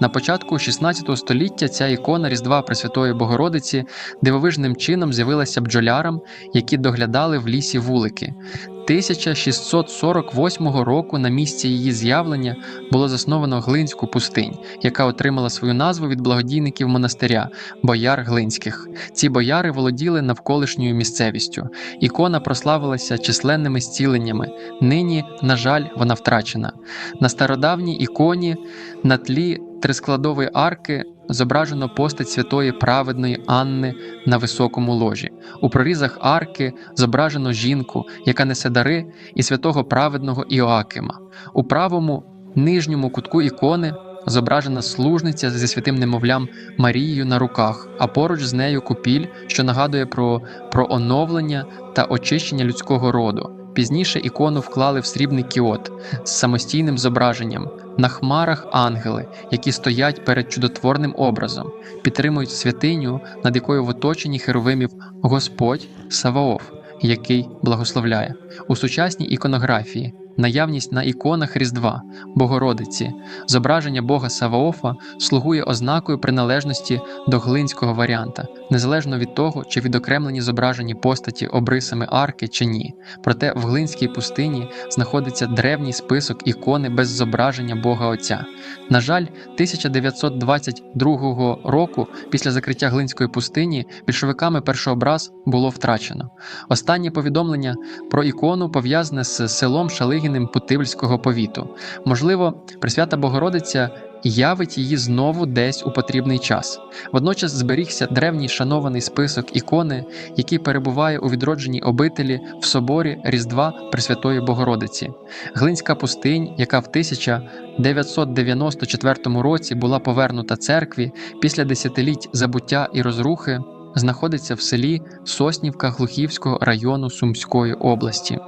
На початку 16 століття ця ікона Різдва Пресвятої Богородиці дивовижним чином з'явилася бджолярам, які доглядали в лісі вулики. 1648 року на місці її з'явлення було засновано Глинську пустинь, яка отримала свою назву від благодійників монастиря бояр Глинських. Ці бояри володіли навколишньою місцевістю. Ікона прославилася численними зціленнями. Нині, на жаль, вона втрачена. На стародавній іконі на тлі трискладової арки зображено постать святої праведної Анни на високому ложі. У прорізах арки зображено жінку, яка несе дари, і святого праведного Іоакима. У правому нижньому кутку ікони зображена служниця зі святим немовлям Марією на руках, а поруч з нею купіль, що нагадує про, про оновлення та очищення людського роду. Пізніше ікону вклали в срібний кіот з самостійним зображенням. На хмарах ангели, які стоять перед чудотворним образом, підтримують святиню, над якою в оточенні херовимів Господь Саваоф, який благословляє. У сучасній іконографії наявність на іконах Різдва, Богородиці, зображення Бога Саваофа слугує ознакою приналежності до глинського варіанта, незалежно від того, чи відокремлені зображені постаті обрисами арки чи ні. Проте в глинській пустині знаходиться древній список ікони без зображення Бога Отця. На жаль, 1922 року, після закриття глинської пустині, більшовиками першообраз було втрачено. Останнє повідомлення про ікону пов'язане з селом Шалигіним Путивльського повіту. Можливо, Пресвята Богородиця явить її знову десь у потрібний час. Водночас зберігся древній шанований список ікони, який перебуває у відродженій обителі в соборі Різдва Пресвятої Богородиці. Глинська пустинь, яка в 1994 році була повернута церкві після десятиліть забуття і розрухи, знаходиться в селі Соснівка Глухівського району Сумської області.